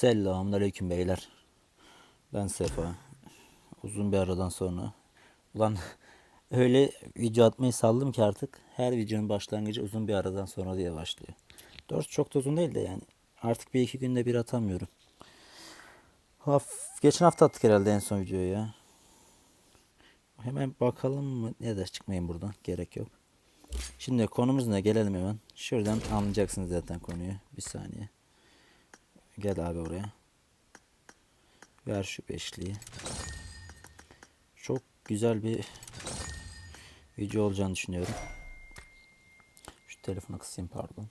Selamünaleyküm beyler. Ben Sefa. Uzun bir aradan sonra. Ulan öyle video atmayı saldım ki artık her videonun başlangıcı uzun bir aradan sonra diye başlıyor. Doğrusu çok da uzun değil de yani. Artık bir iki günde bir atamıyorum. Haf geçen hafta attık herhalde en son videoyu ya. Hemen bakalım mı? Ne de çıkmayın buradan. Gerek yok. Şimdi konumuz ne? Gelelim hemen. Şuradan anlayacaksınız zaten konuyu. Bir saniye. Gel abi oraya. Ver şu beşliği. Çok güzel bir video olacağını düşünüyorum. Şu telefonu kısayım pardon.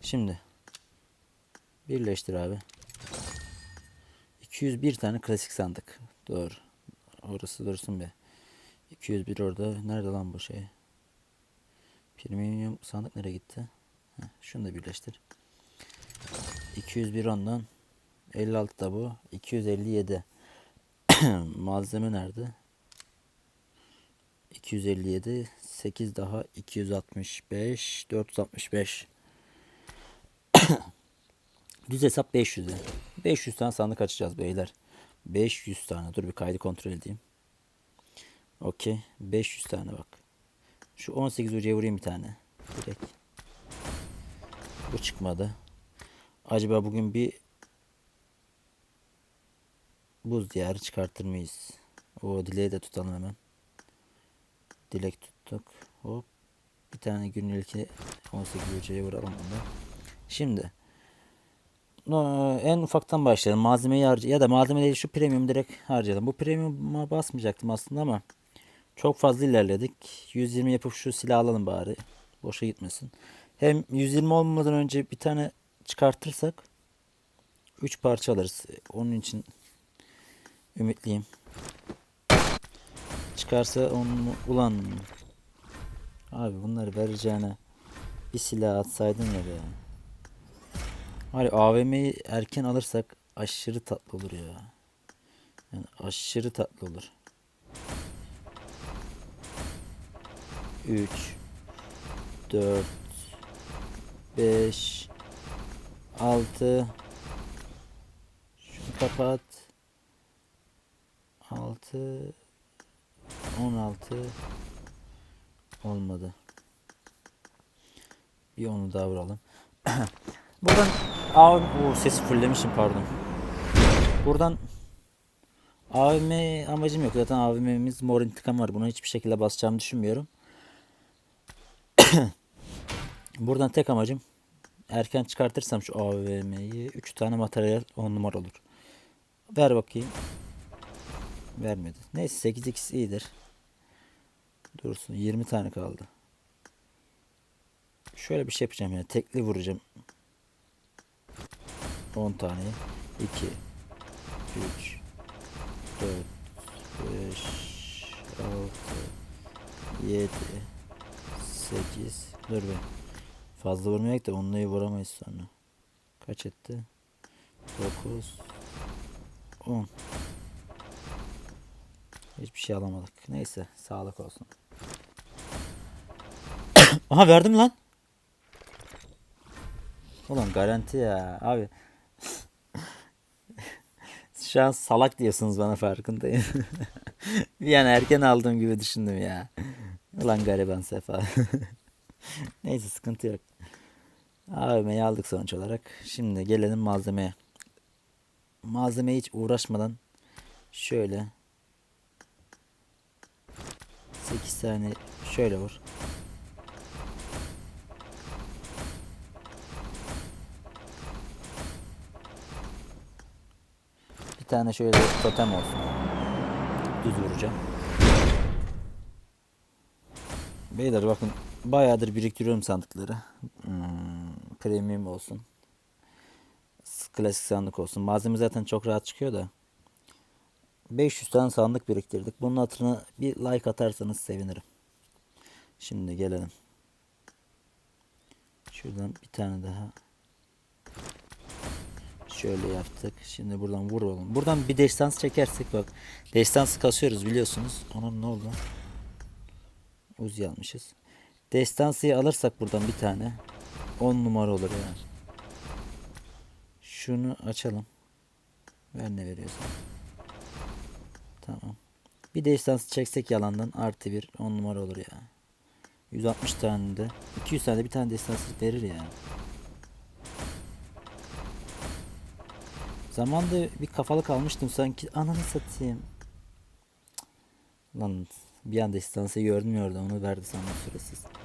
Şimdi birleştir abi. 201 tane klasik sandık. Doğru. Orası dursun be. 201 orada. Nerede lan bu şey? Premium sandık nereye gitti? Heh, şunu da birleştir. 201 ondan. 56 da bu. 257. Malzeme nerede? 257. 8 daha 265. 465. Düz hesap 500 'e. 500 tane sandık açacağız beyler. 500 tane. Dur bir kaydı kontrol edeyim. Okey. 500 tane bak. Şu 18 ucuya vurayım bir tane. Direkt. Bu çıkmadı. Acaba bugün bir buz diyarı çıkartır mıyız? O dileği de tutalım hemen. Dilek tuttuk. Hop. Bir tane günlük 18 ucuya vuralım onu. Şimdi en ufaktan başlayalım. Malzemeyi harca ya da malzeme değil şu premium direkt harcayalım. Bu premium'a basmayacaktım aslında ama çok fazla ilerledik. 120 yapıp şu silah alalım bari. Boşa gitmesin. Hem 120 olmadan önce bir tane çıkartırsak 3 parça alırız. Onun için ümitliyim. Çıkarsa onu ulan abi bunları vereceğine bir silah atsaydın ya be. Hani AVM'yi erken alırsak aşırı tatlı olur ya. Yani aşırı tatlı olur. 3 4 5 6 Şunu kapat 6 16 olmadı. Bir onu daha vuralım. Buradan AVM o sesi fulllemişim pardon. Buradan AVM amacım yok. Zaten AVM'miz mor intikam var. Buna hiçbir şekilde basacağımı düşünmüyorum. Buradan tek amacım erken çıkartırsam şu AVM'yi 3 tane materyal 10 numara olur. Ver bakayım. Vermedi. Neyse 8x iyidir. Dursun 20 tane kaldı. Şöyle bir şey yapacağım yani tekli vuracağım. 10 tane. 2 3 4 5 6 7 8 Dur be. Fazla vurmayak da onları vuramayız sonra. Kaç etti? 9 10 Hiçbir şey alamadık. Neyse sağlık olsun. Aha verdim lan. Ulan garanti ya abi. Şu an salak diyorsunuz bana farkındayım. bir an erken aldığım gibi düşündüm ya. Ulan gariban sefa. Neyse sıkıntı yok. AVM'yi aldık sonuç olarak. Şimdi gelelim malzemeye. Malzemeye hiç uğraşmadan şöyle 8 tane şöyle vur. Bir tane şöyle totem olsun. Düz vuracağım. Beyler bakın bayağıdır biriktiriyorum sandıkları. Hmm, premium olsun. Klasik sandık olsun. Malzeme zaten çok rahat çıkıyor da. 500 tane sandık biriktirdik. Bunun hatırına bir like atarsanız sevinirim. Şimdi gelelim. Şuradan bir tane daha. Şöyle yaptık. Şimdi buradan vur oğlum. Buradan bir destans çekersek bak. Destansı kasıyoruz biliyorsunuz. Onun ne oldu? Uzi almışız. Destansıyı alırsak buradan bir tane 10 numara olur yani. Şunu açalım. Ver ne veriyorsun. Tamam. Bir de istansı çeksek yalandan artı bir 10 numara olur ya. 160 tane de 200 tane de bir tane de istansı verir ya. Zamanda bir kafalı kalmıştım sanki ananı satayım. Lan bir anda istansı orada onu verdi sana süresiz.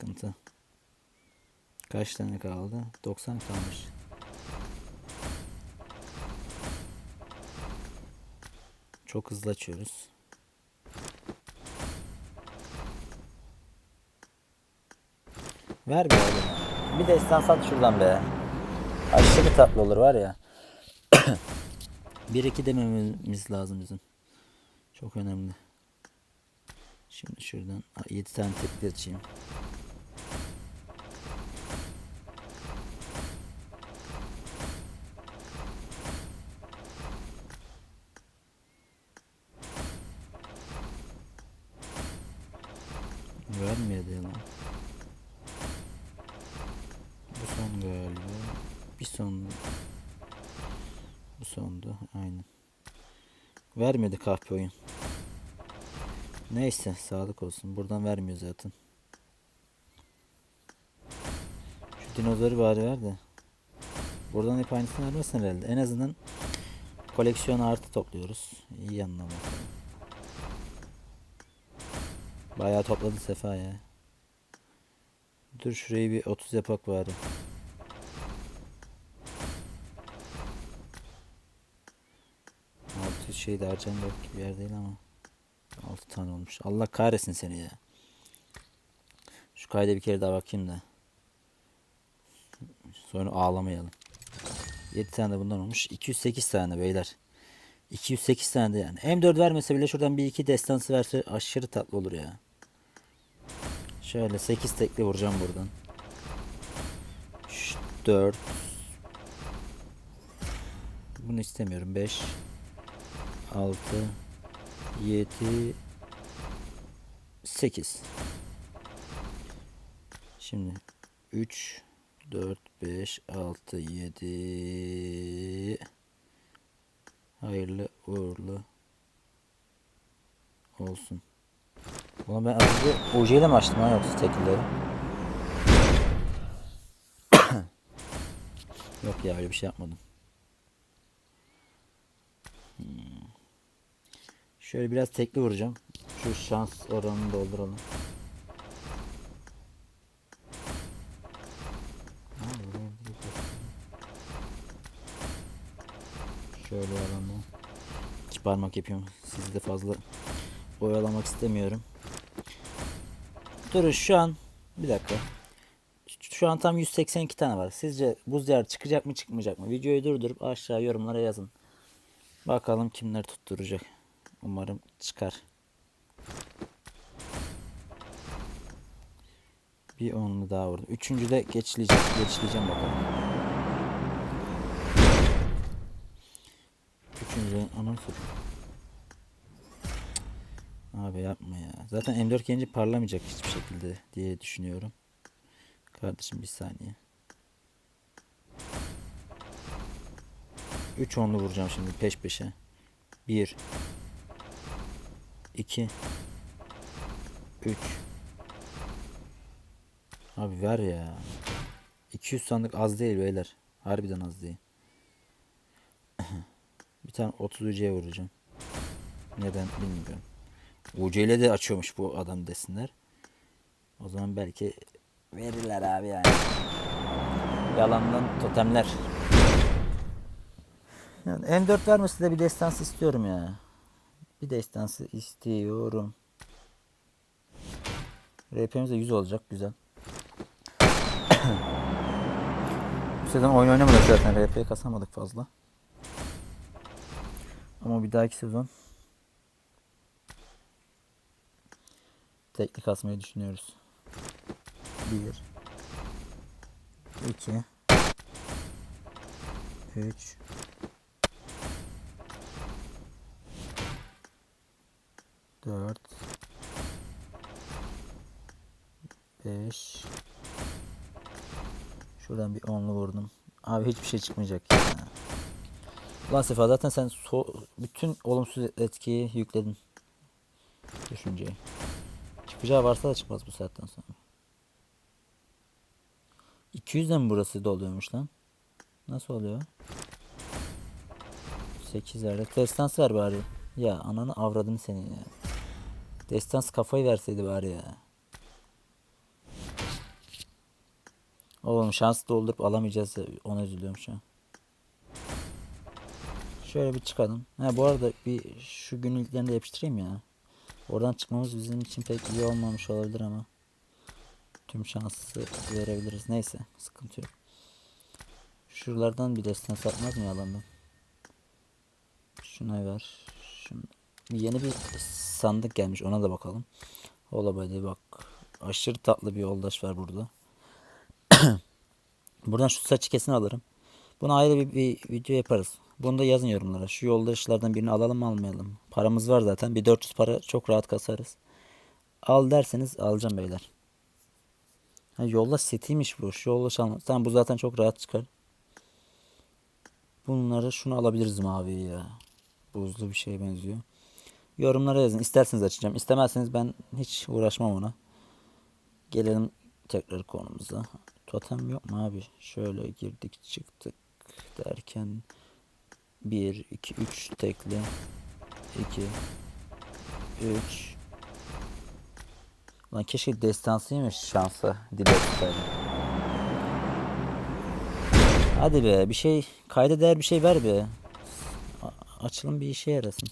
Sıkıntı. Kaç tane kaldı? 90 kalmış. Çok hızlı açıyoruz. Ver be oğlum. Bir de istan sat şuradan be. Aşırı tatlı olur var ya. 1-2 dememiz lazım bizim. Çok önemli. Şimdi şuradan 7 tane tekli açayım. Lan. Bu son galiba. Bir son. Bu sondu. Aynen. Vermedi kahpe oyun. Neyse sağlık olsun. Buradan vermiyor zaten. Şu dinozoru bari ver de. Buradan hep aynısını vermezsen herhalde. En azından koleksiyon artı topluyoruz. İyi yanına bakalım. Bayağı topladı Sefa ya. Dur şurayı bir 30 yapak bari. Altı şey de harcanacak bir yer değil ama. 6 tane olmuş. Allah kahretsin seni ya. Şu kayda bir kere daha bakayım da. Sonra ağlamayalım. 7 tane de bundan olmuş. 208 tane beyler. 208 tane de yani. M4 vermese bile şuradan bir iki destansı verse aşırı tatlı olur ya. Şöyle 8 tekli vuracağım buradan. 4 Bunu istemiyorum. 5 6 7 8 Şimdi 3 4 5 6 7 Hayırlı uğurlu olsun. Ulan ben az önce ile mi açtım ha yoksa teklileri? Yok ya öyle bir şey yapmadım. Hmm. Şöyle biraz tekli vuracağım. Şu şans oranını dolduralım. Şöyle alanda. İki parmak yapıyorum. Sizi de fazla oyalamak istemiyorum. Durun şu an bir dakika. Şu an tam 182 tane var. Sizce buz diyarı çıkacak mı çıkmayacak mı? Videoyu durdurup aşağı yorumlara yazın. Bakalım kimler tutturacak. Umarım çıkar. Bir onlu daha vurdum. Üçüncü de geçleyeceğim, geçleyeceğim bakalım. Üçüncü anam satayım. Abi yapma ya. Zaten M4 gelince parlamayacak hiçbir şekilde diye düşünüyorum. Kardeşim bir saniye. 3 onlu vuracağım şimdi peş peşe. 1 2 3 Abi ver ya. 200 sandık az değil beyler. Harbiden az değil. bir tane 30 UC'ye vuracağım. Neden bilmiyorum. UC ile de açıyormuş bu adam desinler. O zaman belki verirler abi yani. Yalandan totemler. Yani M4 vermesi de bir destansı istiyorum ya. Bir destansı istiyorum. RP'miz de 100 olacak güzel. Bu sezon oyun oynamadık zaten RP kasamadık fazla. Ama bir dahaki sezon tekli kasmayı düşünüyoruz. 1 2 3 4 5 Şuradan bir onlu vurdum. Abi hiçbir şey çıkmayacak ya. Ulan Sefa zaten sen so- bütün olumsuz etkiyi yükledin. Düşünceyi. Çıkacağı varsa da çıkmaz bu saatten sonra. 200'den mi burası doluyormuş lan? Nasıl oluyor? 8'lerde. Destans ver bari. Ya ananı avradını senin ya. Destans kafayı verseydi bari ya. Oğlum şans doldurup alamayacağız ya. Ona üzülüyorum şu an. Şöyle bir çıkalım. Ha bu arada bir şu günlüklerini de yapıştırayım ya. Oradan çıkmamız bizim için pek iyi olmamış olabilir ama. Tüm şansı verebiliriz. Neyse sıkıntı yok. Şuralardan bir destan satmaz mı yalandan? Şuna ver. Şunu. Yeni bir sandık gelmiş ona da bakalım. Olabilir bak. Aşırı tatlı bir yoldaş var burada. Buradan şu saçı kesin alırım. Buna ayrı bir, bir video yaparız. Bunu da yazın yorumlara. Şu yoldaşlardan birini alalım mı almayalım. Paramız var zaten. Bir 400 para çok rahat kasarız. Al derseniz alacağım beyler. Ha, yoldaş setiymiş bu. Şu yoldaş alma. Tamam bu zaten çok rahat çıkar. Bunları şunu alabiliriz mavi ya. Buzlu bir şeye benziyor. Yorumlara yazın. İsterseniz açacağım. İstemezseniz ben hiç uğraşmam ona. Gelelim tekrar konumuza. Totem yok mu abi? Şöyle girdik çıktık derken 1 2 3 tekli 2 3 Lan keşke destansıymış şansa dile tutsaydım. Hadi be bir şey kayda değer bir şey ver be. A- açılım bir işe yarasın.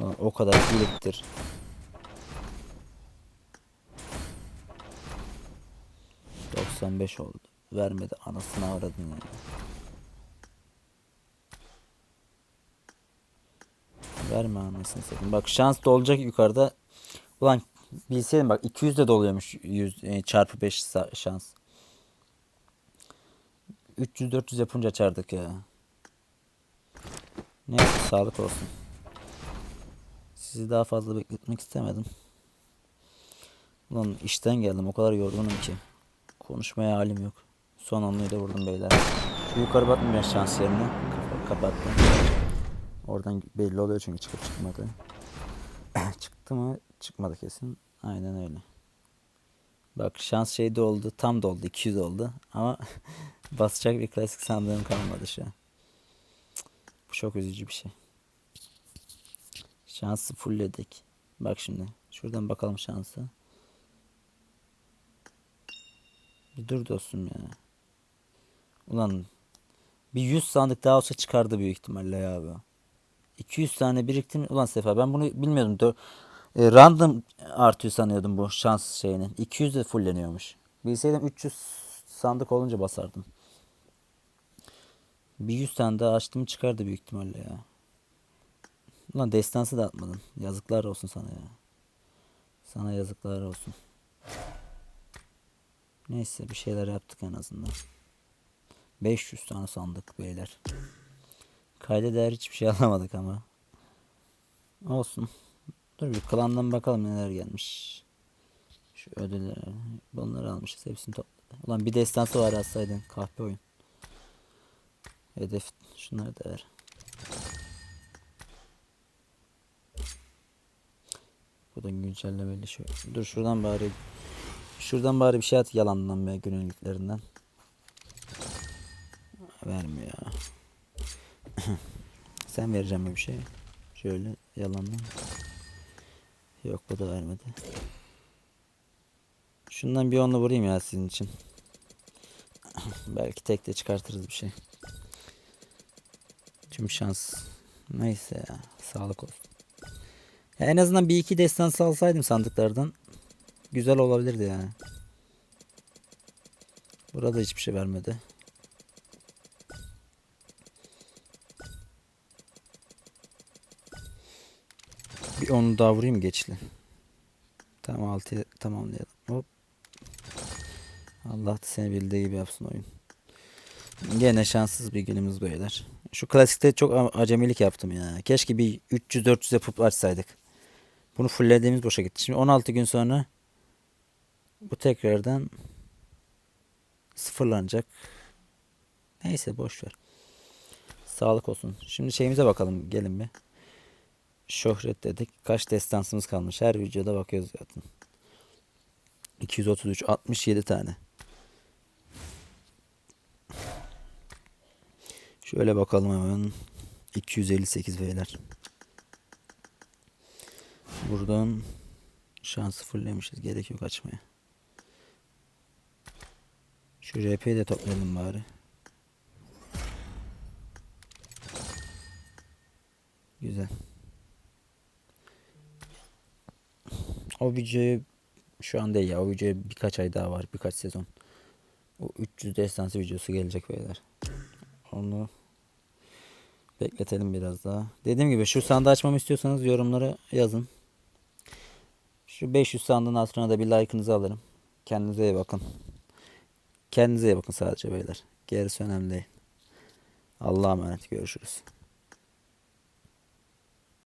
Lan o kadar biriktir. ...95 oldu. Vermedi anasını avradın ya. Verme anasını satayım. Bak şans da olacak yukarıda. Ulan bilseydim bak 200 de doluyormuş 100 e, çarpı 5 sa- şans. 300 400 yapınca açardık ya. Neyse sağlık olsun. Sizi daha fazla bekletmek istemedim. Ulan işten geldim o kadar yorgunum ki. Konuşmaya halim yok. Son onluyu da vurdum beyler. Şu yukarı bakmıyor şans yerine. Kapattım. Oradan belli oluyor çünkü çıkıp çıkmadı. Çıktı mı? Çıkmadı kesin. Aynen öyle. Bak şans şeyde oldu. Tam doldu. 200 oldu. Ama basacak bir klasik sandığım kalmadı şu an. Bu çok üzücü bir şey. Şansı fullledik. Bak şimdi. Şuradan bakalım şansa. Bir dur dostum ya. Ulan bir 100 sandık daha olsa çıkardı büyük ihtimalle ya bu. 200 tane biriktim. Ulan Sefa ben bunu bilmiyordum. Dö- e, random artıyor sanıyordum bu şans şeyini. 200 de fulleniyormuş. Bilseydim 300 sandık olunca basardım. Bir 100 tane daha açtım çıkardı büyük ihtimalle ya. Ulan destansı da atmadın. Yazıklar olsun sana ya. Sana yazıklar olsun. Neyse bir şeyler yaptık en azından. 500 tane sandık beyler. Kayda değer hiçbir şey alamadık ama. Olsun. Dur bir klandan bakalım neler gelmiş. Şu ödülleri. Bunları almışız. Hepsini topladı. Ulan bir destansı var atsaydın. Kahpe oyun. Hedef. Şunları da ver. Bu da güncellemeli şey. Dur şuradan bari şuradan bari bir şey at yalandan be günlüklerinden. Vermiyor. Sen vereceğim bir şey? Şöyle yalandan. Yok bu da vermedi. Şundan bir onlu vurayım ya sizin için. Belki tek de çıkartırız bir şey. Tüm şans. Neyse ya. Sağlık olsun. Ya en azından bir iki destansı alsaydım sandıklardan. Güzel olabilirdi yani. Burada hiçbir şey vermedi. Bir onu daha vurayım geçli. Tamam altı tamamlayalım. Hop. Allah seni bildiği gibi yapsın oyun. Gene şanssız bir günümüz beyler. Şu klasikte çok acemilik yaptım ya. Keşke bir 300-400 yapıp açsaydık. Bunu fulllediğimiz boşa gitti. Şimdi 16 gün sonra bu tekrardan sıfırlanacak. Neyse boş ver. Sağlık olsun. Şimdi şeyimize bakalım gelin bir. Şöhret dedik. Kaç destansımız kalmış? Her videoda bakıyoruz zaten. 233 67 tane. Şöyle bakalım hemen. 258 beyler. Buradan şansı fulllemişiz. Gerek yok açmaya. Şu RP'yi de toplayalım bari. Güzel. O videoyu şu an değil ya. O videoya birkaç ay daha var. Birkaç sezon. O 300 destansı videosu gelecek beyler. Onu bekletelim biraz daha. Dediğim gibi şu sandığı açmamı istiyorsanız yorumlara yazın. Şu 500 sandığın altına da bir like'ınızı alırım. Kendinize iyi bakın. Kendinize iyi bakın sadece beyler. Gerisi önemli değil. Allah'a emanet görüşürüz.